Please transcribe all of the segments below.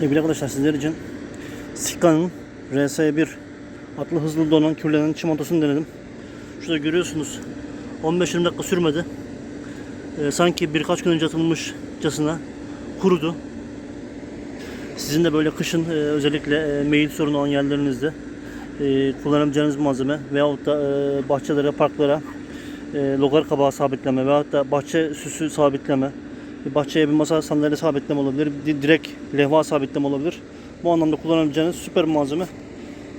Sevgili arkadaşlar sizler için Sika'nın RS1 adlı hızlı donan kürlenen çimentosunu denedim. Şurada görüyorsunuz 15-20 dakika sürmedi. Ee, sanki birkaç gün önce atılmışçasına kurudu. Sizin de böyle kışın e, özellikle e, meyil sorunu olan yerlerinizde e, kullanabileceğiniz malzeme veyahut da e, bahçelere, parklara e, logar kabağı sabitleme veyahut da bahçe süsü sabitleme, bahçeye bir masa sandalye sabitleme olabilir, di- direkt levha sabitleme olabilir. Bu anlamda kullanabileceğiniz süper bir malzeme.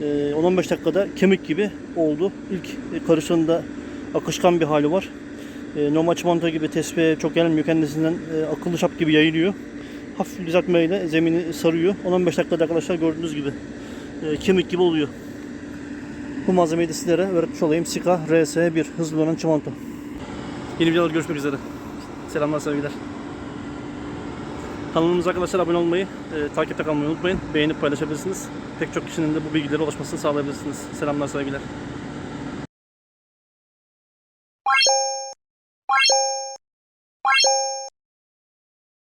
E, 10-15 dakikada kemik gibi oldu. İlk e, karışımda akışkan bir hali var. E, normal çimento gibi tespihe çok gelmiyor. Kendisinden e, akıllı şap gibi yayılıyor. Hafif bir düzeltmeyle zemini sarıyor. 10-15 dakikada arkadaşlar gördüğünüz gibi e, kemik gibi oluyor. Bu malzemeyi de sizlere öğretmiş olayım. Sika RS1 hızlı dönen çimento. Yeni videolarda görüşmek üzere. Selamlar sevgiler. Kanalımıza arkadaşlar abone olmayı, e, takipte kalmayı unutmayın. Beğenip paylaşabilirsiniz. Pek çok kişinin de bu bilgilere ulaşmasını sağlayabilirsiniz. Selamlar sevgiler.